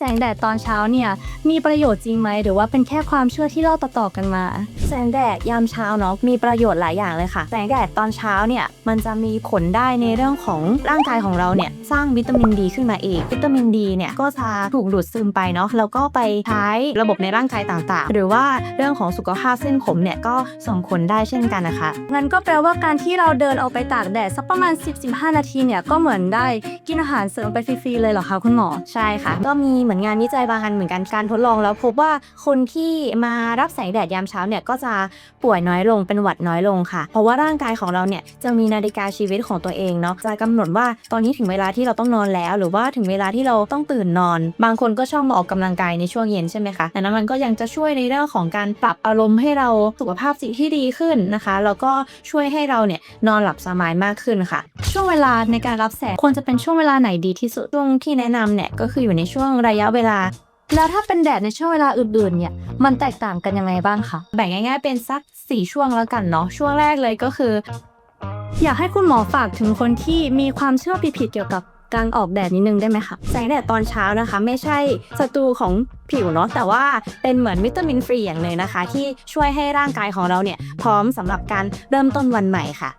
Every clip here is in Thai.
แสงแดดตอนเช้าเนี่ยมีประโยชน์จริงไหมหรือว่าเป็นแค่ความเชื่อที่เล่าต่อๆกันมา แสงแดดยามเช้าเนาะมีประโยชน์หลายอย่างเลยค่ะ แสงแดดตอนเช้าเนี่ยมันจะมีผลได้ในเรื่องของร่างกายของเราเนี่ยสร้างวิตามินดีขึ้นมาเองวิตามินดีเนี่ยก็จะถูกดูดซึมไปเนาะแล้วก็ไปใช้ระบบในร่างกายต่างๆ หรือว่าเรื่องของสุขภาพเส้นผมเนี่ยก็ส่งผลได้เช่นกันนะคะงั้นก็แปลว่าการที่เราเดินออกไปตากแดดสักประมาณ 10-15 นาทีเนี่ยก็เหมือนได้กินอาหารเสริมไปฟรีๆเลยเหรอคะคุณหมอใช่ค่ะก็มีเหมือนงานวิจัยบางอันเหมือนกันการทดลองแล้วพบว่าคนที่มารับแสงแดดยามเช้าเนี่ยก็จะป่วยน้อยลงเป็นหวัดน้อยลงค่ะ เพราะว่าร่างกายของเราเนี่ยจะมีนาฬิกาชีวิตของตัวเองเนาะจะกำหนดว่าตอนนี้ถึงเวลาที่เราต้องนอนแล้ว หรือว่าถึงเวลาที่เราต้องตื่นนอน บางคนก็ชอบมาออกกำลังกายในช่วงเย็นใช่ไหมคะแต่นั้นมันก็ยังจะช่วยในเรื่องของการปรับอารมณ์ให้เราสุขภาพจิตที่ดีขึ้นนะคะแล้วก็ช่วยให้เราเนี่ยนอนหลับสบายมากขึ้นค่ะ ช่วงเวลาในการรับแสงควรจะเป็นช่วงเวลาไหนดีที่สุดช่วงที่แนะนำเนี่ยก็คืออยู่ในช่วงระยะเวลา แล้วถ้าเป็นแดดในช่วงเวลาอื่นๆเนี่ย มันแตกต่างกันยังไงบ้างคะแบ่งง่ายๆเป็นสัก 4 ช่วงแล้วกันเนาะช่วงแรกเลยก็คือ อยากให้คุณหมอฝากถึงคนที่มีความเชื่อผิดๆเกี่ยวกับการออกแดดนิดนึงได้ไหมคะแสงแดดตอนเช้านะคะ ไม่ใช่ศัตรูของผิวเนาะแต่ว่าเป็นเหมือนวิตามินฟรีอย่างเลยนะคะ ที่ช่วยให้ร่างกายของเราเนี่ยพร้อมสำหรับการเริ่มต้นวันใหม่ค่ะ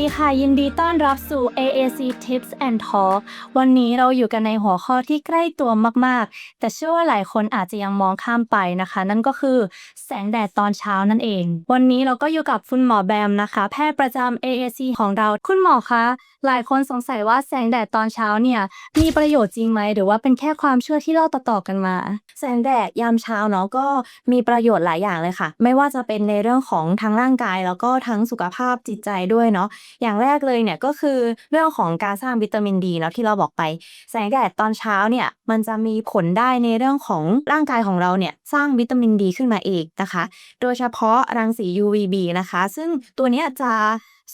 ดีค่ะ ยินดีต้อนรับสู่ AAC Tips and Talk วันนี้เราอยู่กันในหัวข้อที่ใกล้ตัวมากๆ แต่เชื่อว่าหลายคนอาจจะยังมองข้ามไปนะคะ นั่นก็คือแสงแดดตอนเช้านั่นเอง วันนี้เราก็อยู่กับคุณหมอแบมนะคะ แพทย์ประจำ AAC ของเรา คุณหมอคะหลายคนสงสัยว่าแสงแดดตอนเช้าเนี่ยมีประโยชน์จริงไหม หรือว่าเป็นแค่ความเชื่อที่เล่าต่อๆกันมา แสงแดดยามเช้าเนาะก็มีประโยชน์หลายอย่างเลยค่ะ ไม่ว่าจะเป็นในเรื่องของทั้งร่างกายแล้วก็ทั้งสุขภาพจิตใจด้วยเนาะอย่างแรกเลยเนี่ยก็คือเรื่องของการสร้างวิตามินดีแล้วที่เราบอกไป แสงแดดตอนเช้าเนี่ยมันจะมีผลได้ในเรื่องของร่างกายของเราเนี่ยสร้างวิตามินดีขึ้นมาเองนะคะ โดยเฉพาะรังสี UVB นะคะ ซึ่งตัวเนี้ยจะ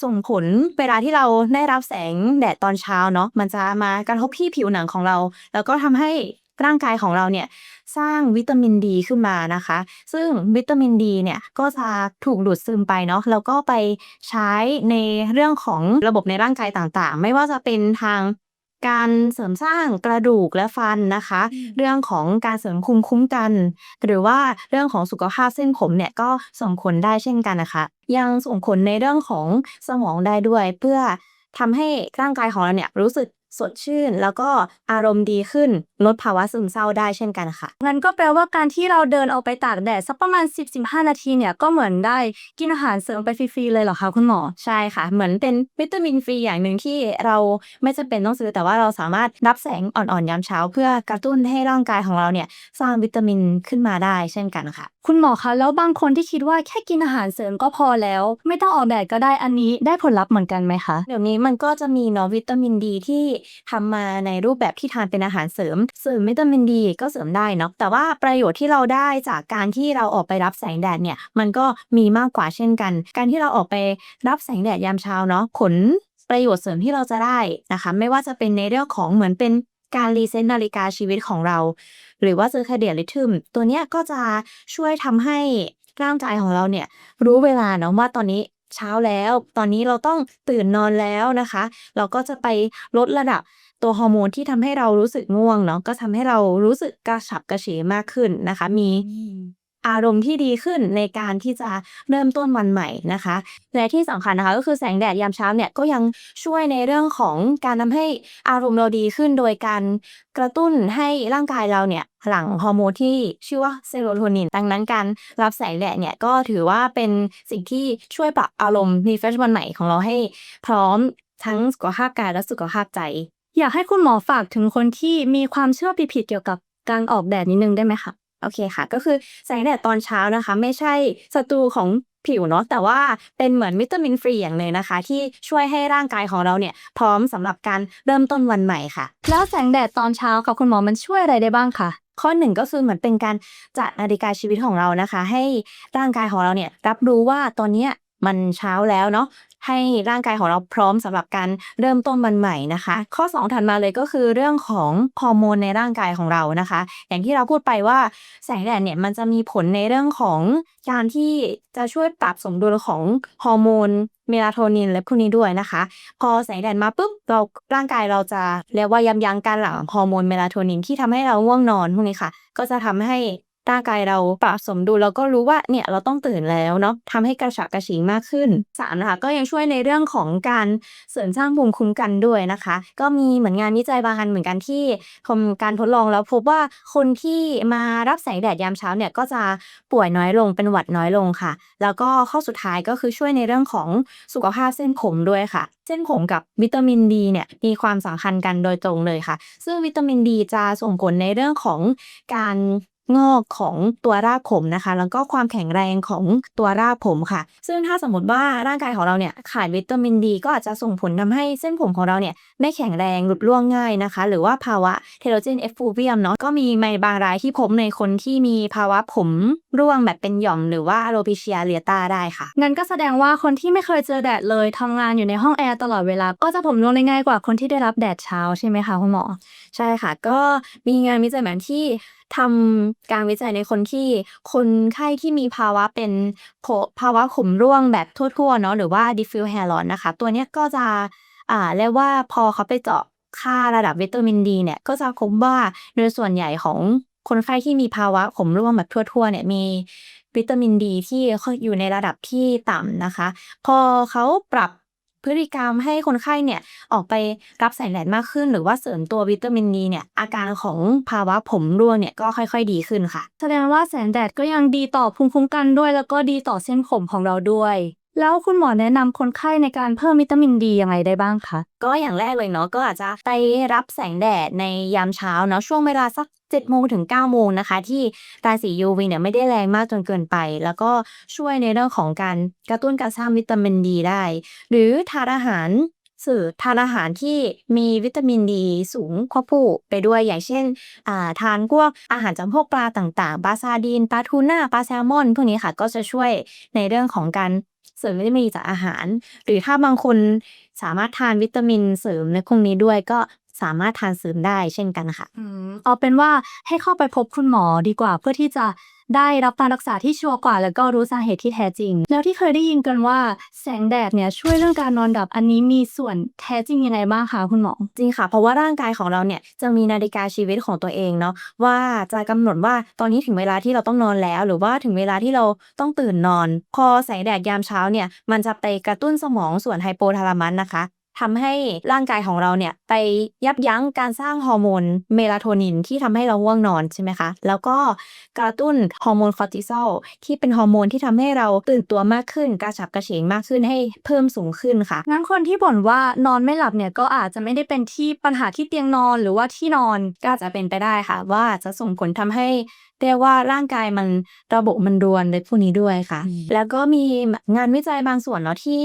ส่งผลเวลาที่เราได้รับแสงแดดตอนเช้าเนาะมันจะมากระทบที่ผิวหนังของเรา แล้วก็ทำให้ ร่างกายของเราเนี่ยสร้างวิตามินดีขึ้นมานะคะ ซึ่งวิตามินดีเนี่ยก็จะถูกดูดซึมไปเนาะแล้วก็ไปใช้ในเรื่องของระบบในร่างกายต่างๆ ไม่ว่าจะเป็นทางการเสริมสร้างกระดูกและฟันนะคะ เรื่องของการเสริมภูมิคุ้มกัน หรือว่าเรื่องของสุขภาพเส้นผมเนี่ยก็ส่งผลได้เช่นกันนะคะ ยังส่งผลในเรื่องของสมองได้ด้วยเพื่อทำให้ร่างกายของเราเนี่ยรู้สึก สดชื่น แล้วก็อารมณ์ดีขึ้นลดภาวะซึมเศร้าได้เช่นกันค่ะ งั้นก็แปลว่าการที่เราเดินออกไปตากแดดสักประมาณ 10-15 นาทีเนี่ยก็เหมือนได้กินอาหารเสริมไปฟรีๆเลยเหรอคะคุณหมอ ใช่ค่ะ เหมือนเป็นวิตามินฟรีอย่างหนึ่งที่เราไม่จำเป็นต้องซื้อแต่ว่าเราสามารถรับแสงอ่อนๆยามเช้า เพื่อกระตุ้นให้ร่างกายของเราเนี่ยสร้างวิตามินขึ้นมาได้เช่นกันค่ะ คุณหมอคะแล้วบางคนที่คิดว่าแค่กินอาหารเสริมก็พอแล้ว ไม่ต้องออกแดดก็ได้อันนี้ได้ผลลัพธ์เหมือนกันไหมคะเดี๋ยวนี้มันก็จะมีเนาะวิตามินดีที่ทำมาในรูปแบบที่ทานเป็นอาหารเสริม เสริมวิตามินดีก็เสริมได้เนาะแต่ว่าประโยชน์ที่เราได้จากการที่เราออกไปรับแสงแดดเนี่ยมันก็มีมากกว่าเช่นกัน การที่เราออกไปรับแสงแดดยามเช้าเนาะผลประโยชน์เสริมที่เราจะได้นะคะ ไม่ว่าจะเป็นในเรื่องของเหมือนเป็นการรีเซ็ตนาฬิกาชีวิตของเรา หรือว่าเซอร์คาเดียริทึมตัวเนี้ยก็จะช่วยทำให้ร่างกายของเราเนี่ยรู้เวลาเนาะว่าตอนนี้ เช้าแล้ว ตอนนี้เราต้องตื่นนอนแล้วนะคะ เราก็จะไปลดระดับตัวฮอร์โมนที่ทำให้เรารู้สึกง่วงเนาะก็ทำให้เรารู้สึกกระฉับกระเฉงมากขึ้นนะคะ มี อารมณ์ที่ดีขึ้นในการที่จะเริ่มต้นวันใหม่นะคะ และที่สำคัญนะคะก็คือแสงแดดยามเช้าเนี่ยก็ยังช่วยในเรื่องของการทำให้อารมณ์เราดีขึ้น โดยการกระตุ้นให้ร่างกายเราเนี่ยหลั่งฮอร์โมนที่ชื่อว่าเซโรโทนิน ดังนั้นการรับแสงแดดเนี่ยก็ถือว่าเป็นสิ่งที่ช่วยปรับอารมณ์รีเฟรชวันใหม่ของเราให้พร้อมทั้งสุขภาพกายและสุขภาพใจ อยากให้คุณหมอฝากถึงคนที่มีความเชื่อผิดๆเกี่ยวกับการออกแดดนิดนึงได้ไหมคะ โอเคค่ะ ก็คือแสงแดดตอนเช้านะคะ ไม่ใช่ศัตรูของผิวเนาะแต่ว่าเป็นเหมือนวิตามินฟรีอย่างเลยนะคะ ที่ช่วยให้ร่างกายของเราเนี่ย พร้อมสำหรับการเริ่มต้นวันใหม่ค่ะ แล้วแสงแดดตอนเช้ากับคุณหมอมันช่วยอะไรได้บ้างคะข้อหนึ่งก็คือเหมือนเป็นการจัดนาฬิกาชีวิตของเรานะคะ ให้ร่างกายของเราเนี่ยรับรู้ว่าตอนเนี้ยมันเช้าแล้วเนาะ ให้ร่างกายของเราพร้อมสำหรับการเริ่มต้นวันใหม่นะคะ ข้อ 2 ถัดมาเลยก็คือเรื่องของฮอร์โมนในร่างกายของเรานะคะ อย่างที่เราพูดไปว่าแสงแดดเนี่ยมันจะมีผลในเรื่องของการที่จะช่วยปรับสมดุลของฮอร์โมนเมลาโทนินและพวกนี้ด้วยนะคะ พอแสงแดดมาปุ๊บเราร่างกายเราจะเรียกว่ายับยั้งการหลั่งฮอร์โมนเมลาโทนินที่ทำให้เราง่วงนอนพวกนี้ค่ะ ก็จะทำให้ ร่างกายเราปรับสมดุลแล้วก็รู้ว่าเนี่ยเราต้องตื่นแล้วเนาะทำให้กระฉับกระเฉงมากขึ้นสามนะคะก็ยังช่วยในเรื่องของการเสริมสร้างภูมิคุ้มกันด้วยนะคะ ก็มีเหมือนงานวิจัยบางอันเหมือนกันที่ทำการทดลองแล้วพบว่าคนที่มารับแสงแดดยามเช้าเนี่ยก็จะป่วยน้อยลงเป็นหวัดน้อยลงค่ะ แล้วก็ข้อสุดท้ายก็คือช่วยในเรื่องของสุขภาพเส้นผมด้วยค่ะ เส้นผมกับวิตามินดีเนี่ยมีความสำคัญกันโดยตรงเลยค่ะ ซึ่งวิตามินดีจะส่งผลในเรื่องของการ งอกของตัวรากผมนะคะ แล้วก็ความแข็งแรงของตัวรากผมค่ะ ซึ่งถ้าสมมติว่าร่างกายของเราเนี่ยขาดวิตามินดี ก็อาจจะส่งผลทำให้เส้นผมของเราเนี่ยไม่แข็งแรงหลุดร่วงง่ายนะคะ หรือว่าภาวะเทโลเจนเอฟฟูเวียมเนาะก็มีในบางรายที่พบในคนที่มีภาวะผมร่วงแบบเป็นหย่อมหรือว่าอโลปิเชียเลียตาได้ค่ะงั้นก็แสดงว่าคนที่ไม่เคยเจอแดดเลยทำงานอยู่ในห้องแอร์ตลอดเวลา ก็จะผมร่วงได้ง่ายกว่าคนที่ได้รับแดดเช้าใช่ไหมคะคุณหมอใช่ค่ะ ก็มีงานวิจัยแบบที่ ทำการวิจัยในคนที่คนไข้ที่มีภาวะเป็นโผภาวะผมร่วงแบบทั่วๆเนาะหรือว่า diffuse hair loss นะคะ ตัวเนี้ยก็จะอ่าเรียกว่าพอเขาไปเจาะค่าระดับวิตามินดีเนี่ยก็จะพบว่าโดยส่วนใหญ่ของคนไข้ที่มีภาวะผมร่วงแบบทั่วๆเนี่ยมีวิตามินดีที่อยู่ในระดับที่ต่ำนะคะ พอเขาปรับ พฤติกรรมให้คนไข้เนี่ยออกไปรับแสงแดดมากขึ้น หรือว่าเสริมตัววิตามินดีเนี่ยอาการของภาวะผมร่วงเนี่ยก็ค่อย ๆ ดีขึ้นค่ะ แสดงว่าแสงแดดก็ยังดีต่อภูมิคุ้มกันด้วย แล้วก็ดีต่อเส้นผมของเราด้วย แล้วคุณหมอแนะนำคนไข้ในการเพิ่มวิตามินดียังไงได้บ้างคะ ก็อย่างแรกเลยเนาะก็อาจจะไปรับแสงแดดในยามเช้าเนาะช่วงเวลาสัก7จ็ดโมงถึง9ก้าโมงนะคะ ที่รังสี UV เนี่ยไม่ได้แรงมากจนเกินไป แล้วก็ช่วยในเรื่องของการกระตุ้นการสร้างวิตามินดีได้ หรือทานอาหารสื่อทานอาหารที่มีวิตามินดีสูงควบคู่ไปด้วยอย่างเช่นอ่าทานพวกอาหารจำพวกปลาต่างๆปลาซาดีนปลาทูน่าปลาแซลมอนพวกนี้ค่ะก็จะช่วยในเรื่องของการ ริมวิตามินจากอาหาร หรือถ้าบางคนสามารถทานวิตามินเสริมในพวกนี้ด้วยก็สามารถทานเสริมได้เช่นกันค่ะอืม เอาเป็นว่าให้เข้าไปพบคุณหมอดีกว่า เพื่อที่จะได้รับการรักษาที่ชัวร์กว่า แล้วก็รู้สาเหตุที่แท้จริง แล้วที่เคยได้ยินกันว่าแสงแดดเนี่ยช่วยเรื่องการนอนดับอันนี้มีส่วนแท้จริงยังไงบ้างคะคุณหมอ จริงค่ะ เพราะว่าร่างกายของเราเนี่ยจะมีนาฬิกาชีวิตของตัวเองเนาะว่าจะกำหนดว่าตอนนี้ถึงเวลาที่เราต้องนอนแล้ว หรือว่าถึงเวลาที่เราต้องตื่นนอน พอแสงแดดยามเช้าเนี่ยมันจะไปกระตุ้นสมองส่วนไฮโปทาลามัสนะคะ ทำให้ร่างกายของเราเนี่ยไปยับยั้งการสร้างฮอร์โมนเมลาโทนินที่ทำให้เราง่วงนอนใช่ไหมคะ แล้วก็กระตุ้นฮอร์โมนคอร์ติซอลที่เป็นฮอร์โมนที่ทำให้เราตื่นตัวมากขึ้น กระฉับกระเฉงมากขึ้นให้เพิ่มสูงขึ้นค่ะ งั้นคนที่บ่นว่านอนไม่หลับเนี่ยก็อาจจะไม่ได้เป็นที่ปัญหาที่เตียงนอนหรือว่าที่นอนก็อาจจะเป็นไปได้ค่ะ ว่าจะส่งผลทำให้เรียกว่าร่างกายมันระบบมันรวนในพวกนี้ด้วยค่ะอืมแล้วก็มีงานวิจัยบางส่วนเนาะที่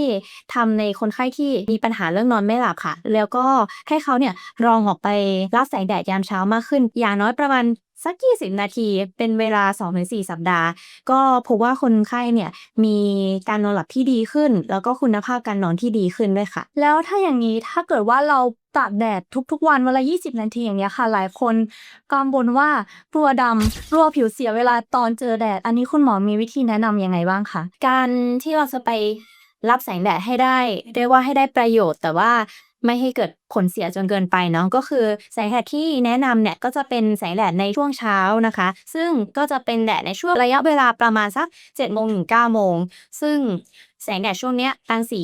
ทำในคนไข้ที่มีปัญหาเรื่องนอนไม่หลับค่ะ แล้วก็ให้เขาเนี่ยลองออกไปรับแสงแดดยามเช้ามากขึ้น อย่างน้อยประมาณสัก 20 นาที เป็นเวลา 2-4 สัปดาห์ ก็พบว่าคนไข้เนี่ยมีการนอนหลับที่ดีขึ้น แล้วก็คุณภาพการนอนที่ดีขึ้นด้วยค่ะ แล้วถ้าอย่างนี้ถ้าเกิดว่าเราตากแดดทุกๆ วันวันละ 20 นาทีอย่างเงี้ยค่ะ หลายคนกังวลว่ากลัวดำกลัวผิวเสียเวลาตอนเจอแดด อันนี้คุณหมอมีวิธีแนะนำยังไงบ้างคะ การที่เราจะไป รับแสงแดดให้ได้เรียกว่าให้ได้ประโยชน์ แต่ว่าไม่ให้เกิดผลเสียจนเกินไปเนาะก็คือแสงแดดที่แนะนำเนี่ยก็จะเป็นแสงแดดในช่วงเช้านะคะ ซึ่งก็จะเป็นแดดในช่วงระยะเวลาประมาณสัก7โมงถึง9โมงซึ่ง แสงแดดช่วงเนี้ยรังสี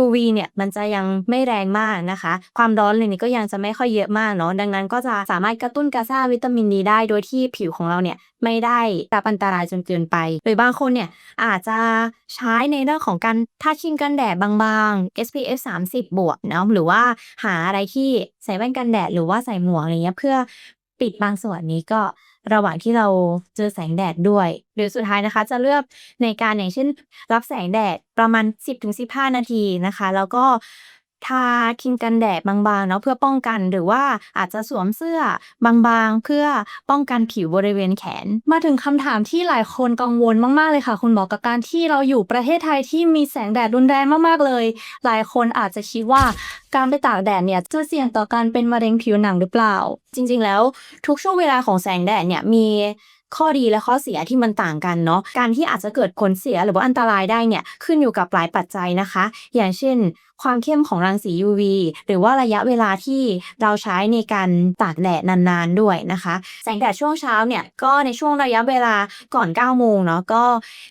UV เนี่ยมันจะยังไม่แรงมากนะคะ ความร้อนเลยนี่ก็ยังจะไม่ค่อยเยอะมากเนาะดังนั้นก็จะสามารถกระตุ้นกรสร้าวิตามินดีได้โดยที่ผิวของเราเนี่ยไม่ได้รับอันตรายจนเกินไป หรือบางคนเนี่ยอาจจะใช้ในเรื่องของการทาครีมกันแดดบางๆ SPF 30 บวกเนาะหรือว่าหาอะไรที่ใส่แว่นกันแดดหรือว่าใส่หมวกอะไรเงี้ยเพื่อปิดบางส่วนนี้ก็ ระหว่างที่เราเจอแสงแดดด้วย หรือสุดท้ายนะคะ จะเลือกในการอย่างเช่น รับแสงแดดประมาณ 10-15 นาทีนะคะ แล้วก็ ทาครีมกันแดดบางๆเนาะเพื่อป้องกันหรือว่าอาจจะสวมเสื้อบางๆ เพื่อป้องกันผิวบริเวณแขน มาถึงคำถามที่หลายคนกังวลมากๆเลยค่ะ คุณหมอกับการที่เราอยู่ประเทศไทยที่มีแสงแดดรุนแรงมากๆเลย หลายคนอาจจะคิดว่าการไปตากแดดเนี่ยจะเสี่ยงต่อการเป็นมะเร็งผิวหนังหรือเปล่า จริง ๆ แล้วทุกช่วงเวลาของแสงแดดเนี่ยมี ข้อดีและข้อเสียที่มันต่างกันเนาะการที่อาจจะเกิดผลเสียหรือว่าอันตรายได้เนี่ยขึ้นอยู่กับหลายปัจจัยนะคะ อย่างเช่น ความเข้มของรังสี UV หรือว่าระยะเวลาที่เราใช้ในการตากแดดนานๆด้วยนะคะ แสงแดดช่วงเช้าเนี่ยก็ในช่วงระยะเวลาก่อน 9 โมงเนาะก็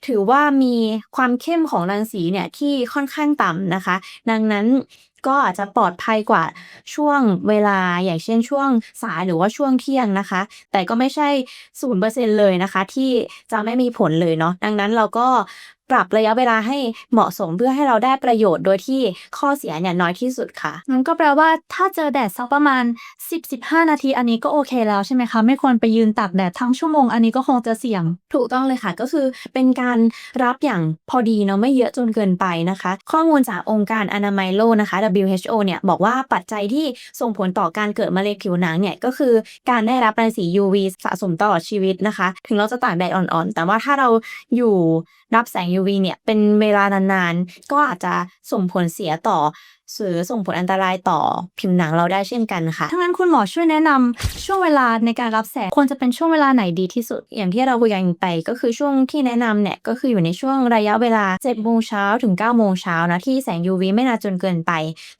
ถือว่ามีความเข้มของรังสีเนี่ยที่ค่อนข้างต่ำนะคะ ดังนั้น ก็อาจจะปลอดภัยกว่าช่วงเวลาอย่างเช่นช่วงสายหรือว่าช่วงเที่ยงนะคะ แต่ก็ไม่ใช่ศูนย์เปอร์เซ็นเลยนะคะ ที่จะไม่มีผลเลยเนาะดังนั้นเราก็ ปรับระยะเวลาให้เหมาะสมเพื่อให้เราได้ประโยชน์โดยที่ข้อเสียเนี่ยน้อยที่สุดค่ะงั้นก็แปลว่าถ้าเจอแดดสักประมาณ 10-15 นาทีอันนี้ก็โอเคแล้วใช่ไหมคะ ไม่ควรไปยืนตากแดดทั้งชั่วโมงอันนี้ก็คงจะเสี่ยง ถูกต้องเลยค่ะ ก็คือเป็นการรับอย่างพอดีเนาะไม่เยอะจนเกินไปนะคะ ข้อมูลจากองค์การอนามัยโลกนะคะ WHO เนี่ยบอกว่าปัจจัยที่ส่งผลต่อการเกิดมะเร็งผิวหนังเนี่ยก็คือการได้รับรังสี UV สะสมตลอดชีวิตนะคะ ถึงเราจะตากแดดอ่อนๆ แต่ว่าถ้าเราอยู่รับแสง UV เนี่ยเป็นเวลานานๆ ก็อาจจะส่งผลเสียต่อ หรือส่งผลอันตรายต่อผิวหนังเราได้เช่นกันค่ะถ้างั้นคุณหมอช่วยแนะนำช่วงเวลาในการรับแสงควรจะเป็นช่วงเวลาไหนดีที่สุด อย่างที่เราคุยกันไปก็คือช่วงที่แนะนำเนี่ยก็คืออยู่ในช่วงระยะเวลา7โมงเช้าถึง9โมงเช้านะที่แสง UV ไม่นานจนเกินไป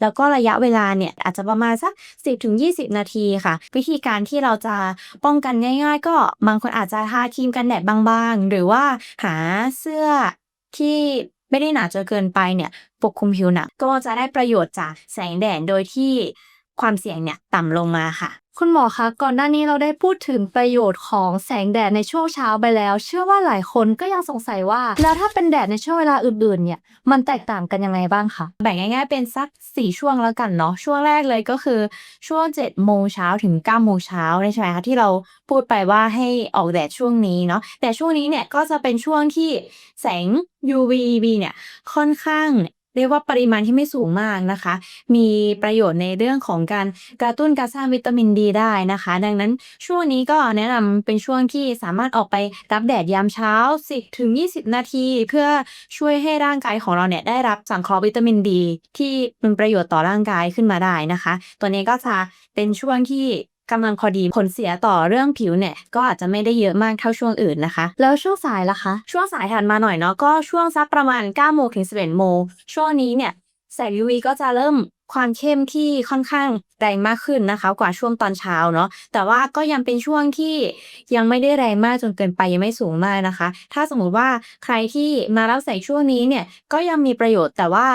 แล้วก็ระยะเวลาเนี่ยอาจจะประมาณสัก 10ถึง20 นาทีค่ะ วิธีการที่เราจะป้องกันง่าย ๆ ก็บางคนอาจจะทาครีมกันแดดบางๆ หรือว่าหาเสื้อที่ ไม่ได้หนาจนเกินไปเนี่ยปกคลุมผิวหนังก็จะได้ประโยชน์จากแสงแดดโดยที่ความเสี่ยงเนี่ยต่ำลงมาค่ะ คุณหมอคะก่อนหน้านี้เราได้พูดถึงประโยชน์ของแสงแดดในช่วงเช้าไปแล้ว เชื่อว่าหลายคนก็ยังสงสัยว่า แล้วถ้าเป็นแดดในช่วงเวลาอื่นๆ เนี่ย มันแตกต่างกันยังไงบ้างคะแบ่งง่ายๆเป็นสัก 4 ช่วงแล้วกันเนาะช่วงแรกเลยก็คือช่วง7โมงเช้าถึง9โมงเช้าใช่ไหมคะที่เราพูดไปว่าให้ออกแดดช่วงนี้เนาะแต่ช่วงนี้เนี่ยก็จะเป็นช่วงที่แสง UVB เนี่ยค่อนข้าง เรียกว่าปริมาณที่ไม่สูงมากนะคะ มีประโยชน์ในเรื่องของการกระตุ้นการสร้างวิตามินดีได้นะคะ ดังนั้นช่วงนี้ก็แนะนำเป็นช่วงที่สามารถออกไปรับแดดยามเช้า 10ถึง20 นาที เพื่อช่วยให้ร่างกายของเราเนี่ยได้รับสังเคราะห์วิตามินดี ที่เป็นประโยชน์ต่อร่างกายขึ้นมาได้นะคะ ตัวนี้ก็จะเป็นช่วงที่ กำลังพอดีผลเสียต่อเรื่องผิวเนี่ย ก็อาจจะไม่ได้เยอะมากเท่าช่วงอื่นนะคะ แล้วช่วงสายล่ะคะ ช่วงสายถัดมาหน่อยเนาะก็ช่วงสักประมาณ9โมงถึง11โมงช่วงนี้เนี่ยแสง UV ก็จะเริ่มความเข้มที่ค่อนข้างแรงมากขึ้นนะคะ กว่าช่วงตอนเช้าเนาะแต่ว่าก็ยังเป็นช่วงที่ยังไม่ได้แรงมากจนเกินไปยังไม่สูงมากนะคะ ถ้าสมมุติว่าใครที่มารับแสงช่วงนี้เนี่ยก็ยังมีประโยชน์แต่ว่า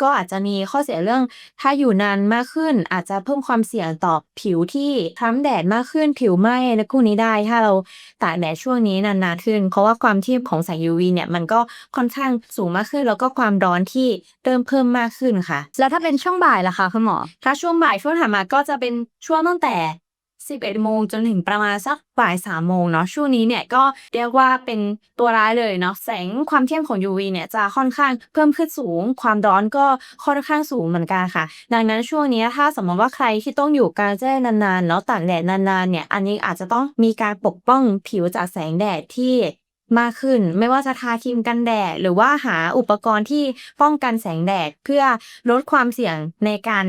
ก็อาจจะมีข้อเสียเรื่อง ถ้าอยู่นานมากขึ้น อาจจะเพิ่มความเสี่ยงต่อผิวที่คล้ำแดดมากขึ้นผิวไหม้และพวกนี้ได้ถ้าเราตากแดดช่วงนี้นานๆขึ้น เพราะว่าความที่ของแสง UV เนี่ยมันก็ค่อนข้างสูงมากขึ้น แล้วก็ความร้อนที่เริ่มเพิ่มมากขึ้นค่ะ แล้วถ้าเป็นช่วงบ่ายล่ะคะคุณหมอถ้าช่วงบ่ายช่วงถัดมาก็จะเป็นช่วงตั้งแต่ 11 โมงจนถึงประมาณสักบ่าย3โมงเนาะช่วงนี้เนี่ยก็เรียกว่าเป็นตัวร้ายเลยเนาะแสงความเข้มของ UV เนี่ยจะค่อนข้างเพิ่มขึ้นสูง ความร้อนก็ค่อนข้างสูงเหมือนกันค่ะ ดังนั้นช่วงนี้ถ้าสมมติว่าใครที่ต้องอยู่กลางแจ้งนานๆแล้วตากแดดนานๆเนี่ยอันนี้อาจจะต้องมีการปกป้องผิวจากแสงแดดที่มากขึ้นไม่ว่าจะทาครีมกันแดด หรือว่าหาอุปกรณ์ที่ป้องกันแสงแดดเพื่อลดความเสี่ยงในการ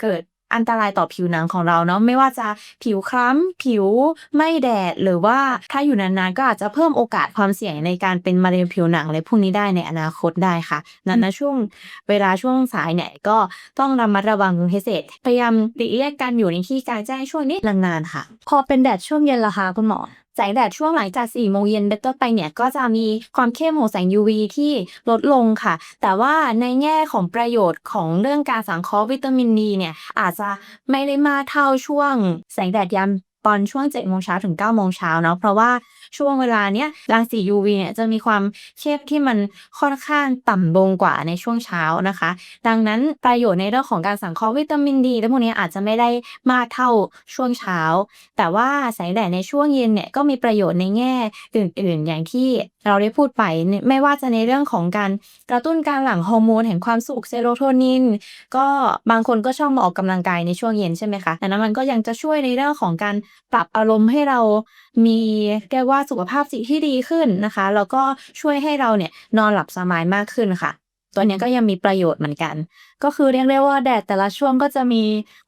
เกิด อันตรายต่อผิวหนังของเราเนาะไม่ว่าจะผิวคล้ำผิวไม่แดดหรือว่าถ้าอยู่นานๆก็อาจจะเพิ่มโอกาสความเสี่ยงในการเป็นมะเร็งผิวหนังอะไรพวกนี้ได้ในอนาคตได้ค่ะนั้นนะช่วงเวลาช่วงสายเนี่ยก็ต้องระมัดระวังเป็นพิเศษพยายามหลีกเลี่ยงการอยู่ในที่กลางแจ้งช่วงนี้นานๆค่ะ พอเป็นแดดช่วงเย็นล่ะคะคุณหมอ แสงแดดช่วงหลังจาก4โมงเย็นเป็นต้นไปเนี่ยก็จะมีความเข้มของแสง UV ที่ลดลงค่ะ แต่ว่าในแง่ของประโยชน์ของเรื่องการสังเคราะห์วิตามินดีเนี่ยอาจจะไม่ได้มากเท่าช่วงแสงแดดยาม ตอนช่วง7โมงเช้าถึง9โมงเช้าเนาะเพราะว่าช่วงเวลาเนี้ยรังสี UV เนี่ยจะมีความเข้มที่มันค่อนข้างต่ำลงกว่าในช่วงเช้านะคะ ดังนั้นประโยชน์ในเรื่องของการสังเคราะห์วิตามินดีและพวกนี้อาจจะไม่ได้มากเท่าช่วงเช้า แต่ว่าแสงแดดในช่วงเย็นเนี่ยก็มีประโยชน์ในแง่อื่น ๆ อย่างที่ เราได้พูดไปเนี่ยไม่ว่าจะในเรื่องของการกระตุ้นการหลั่งฮอร์โมนแห่งความสุขเซโรโทนิน ก็บางคนก็ชอบมาออกกำลังกายในช่วงเย็นใช่ไหมคะแต่นั้นมันก็ยังจะช่วยในเรื่องของการปรับอารมณ์ให้เรามีเรียกว่าสุขภาพจิตที่ดีขึ้นนะคะ แล้วก็ช่วยให้เราเนี่ยนอนหลับสบายมากขึ้นค่ะ ตัวนี้ก็ยังมีประโยชน์เหมือนกัน ก็คือเรียกได้ว่าแดดแต่ละช่วงก็จะมี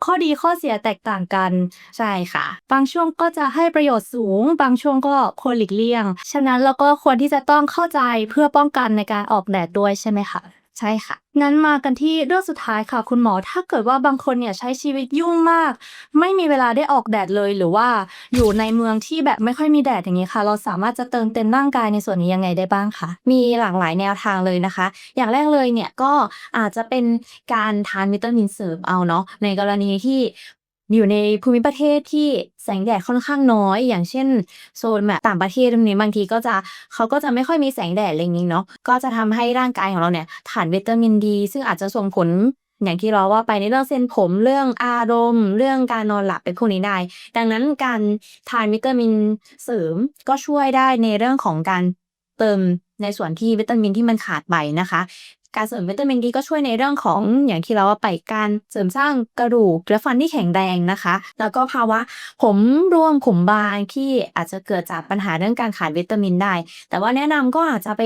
ข้อดีข้อเสียแตกต่างกันใช่ค่ะ บางช่วงก็จะให้ประโยชน์สูง บางช่วงก็ควรหลีกเลี่ยง ฉะนั้นเราก็ควรที่จะต้องเข้าใจเพื่อป้องกันในการออกแดดด้วยใช่ไหมคะ ใช่ค่ะ งั้นมากันที่เรื่องสุดท้ายค่ะ คุณหมอถ้าเกิดว่าบางคนเนี่ยใช้ชีวิตยุ่งมาก ไม่มีเวลาได้ออกแดดเลยหรือว่าอยู่ในเมืองที่แบบไม่ค่อยมีแดดอย่างนี้ค่ะ เราสามารถจะเติมเต็มร่างกายในส่วนนี้ยังไงได้บ้างคะมีหลากหลายแนวทางเลยนะคะ อย่างแรกเลยเนี่ยก็อาจจะเป็นการทานวิตามินเสริมเอาเนาะในกรณีที่ อยู่ในภูมิประเทศที่แสงแดดค่อนข้างน้อย อย่างเช่นโซนแบบต่างประเทศตรงนี้บางทีก็จะเขาก็จะไม่ค่อยมีแสงแดดอะไรอย่างนี้เนาะก็จะทำให้ร่างกายของเราเนี่ยขาดวิตามินดี ซึ่งอาจจะส่งผลอย่างที่เราว่าไปในเรื่องเส้นผมเรื่องอารมณ์ เรื่องการนอนหลับเป็นพวกนี้ได้ ดังนั้นการทานวิตามินเสริมก็ช่วยได้ในเรื่องของการเติมในส่วนที่วิตามินที่มันขาดไปนะคะ การเสริมวิตามินดีก็ช่วยในเรื่องของอย่างที่เราว่าไปการเสริมสร้างกระดูกและฟันที่แข็งแรงนะคะ แล้วก็ภาวะผมร่วงผมบางที่อาจจะเกิดจากปัญหาเรื่องการขาดวิตามินได้ แต่ว่าแนะนำก็อาจจะไป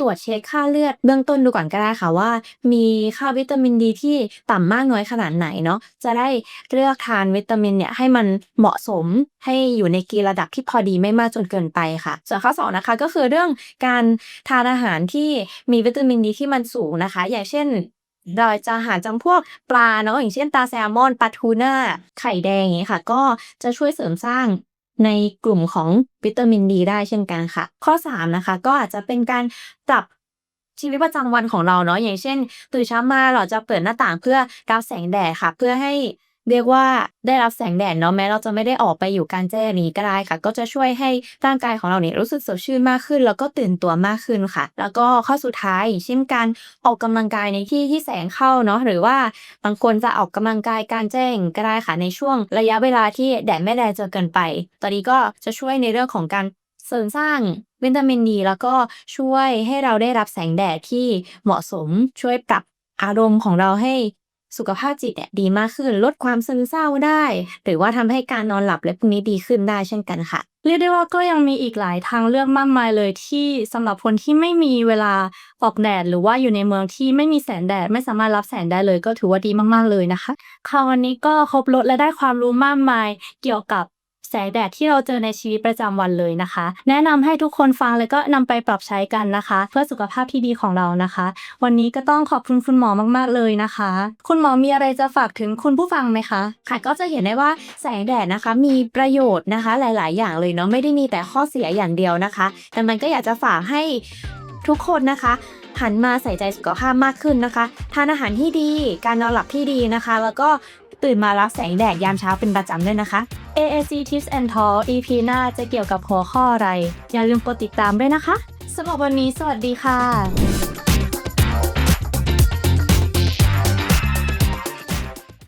ตรวจเช็คค่าเลือดเบื้องต้นดูก่อนก็ได้ค่ะว่า มีค่าวิตามินดีที่ต่ำมากน้อยขนาดไหนเนาะจะได้เลือกทานวิตามินเนี่ยให้มันเหมาะสมให้อยู่ในกีระดับที่พอดีไม่มากจนเกินไปค่ะ ส่วนข้อสองนะคะก็คือเรื่องการทานอาหารที่มีวิตามินดีที่มันสูงนะคะ อย่างเช่นเราจะอาหารจำพวกปลาเนาะอย่างเช่นตาแซลมอนปลาทูน่าไข่แดงอย่างนี้ค่ะ ก็จะช่วยเสริมสร้างในกลุ่มของวิตามินดีได้เช่นกันค่ะ ข้อ 3 นะคะ ก็อาจจะเป็นการปรับชีวิตประจำวันของเราเนาะอย่างเช่น ตื่นเช้ามาเราจะเปิดหน้าต่างเพื่อรับแสงแดดค่ะ เพื่อให้ เรียกว่าได้รับแสงแดดเนาะแม้เราจะไม่ได้ออกไปอยู่กลารแจ้งนี้ก็ได้ค่ะ ก็จะช่วยให้ร่างกายของเราเนี่ยรู้สึกสดชื่นมากขึ้น แล้วก็ตื่นตัวมากขึ้นค่ะ แล้วก็ข้อสุดท้ายเช่นการออกกำลังกายในที่ที่แสงเข้าเนาะหรือว่าบางคนจะออกกำลังกายการแจ้งก็ได้ค่ะในช่วงระยะเวลาที่แดดไม่แรงจนเกินไป ตอนนี้ก็จะช่วยในเรื่องของการเสริมสร้างวิตามินดีแล้วก็ช่วยให้เราได้รับแสงแดดที่เหมาะสมช่วยปรับอารมณ์ของเราให้ สุขภาพจิตเนี่ยดีมากขึ้น ลดความซึมเศร้าได้ หรือว่าทำให้การนอนหลับและพวกนี้ดีขึ้นได้เช่นกันค่ะ เรียกได้ว่าก็ยังมีอีกหลายทางเลือกมากมายเลยที่สำหรับคนที่ไม่มีเวลาออกแดดหรือว่าอยู่ในเมืองที่ไม่มีแสงแดด ไม่สามารถรับแสงได้เลย ก็ถือว่าดีมากๆเลยนะคะค่ะวันนี้ก็ครบรถและได้ความรู้มากมายเกี่ยวกับ แสงแดดที่เราเจอในชีวิตประจำวันเลยนะคะ แนะนำให้ทุกคนฟังแล้วก็นำไปปรับใช้กันนะคะ เพื่อสุขภาพที่ดีของเรานะคะ วันนี้ก็ต้องขอบคุณคุณหมอมากๆเลยนะคะ คุณหมอมีอะไรจะฝากถึงคุณผู้ฟังไหมคะค่ะก็จะเห็นได้ว่าแสงแดดนะคะ มีประโยชน์นะคะ หลาย ๆ อย่างเลยเนาะไม่ได้มีแต่ข้อเสียอย่างเดียวนะคะ แต่มันก็อยากจะฝากให้ทุกคนนะคะหันมาใส่ใจสุขภาพมากขึ้นนะคะ ทานอาหารที่ดี การนอนหลับที่ดีนะคะ แล้วก็ ตื่นมารับแสงแดดยามเช้าเป็นประจำด้วยนะคะ AAC Tips and Talk EP หน้าจะเกี่ยวกับหัวข้ออะไร อย่าลืมกดติดตามด้วยนะคะสำหรับวันนี้สวัสดีค่ะ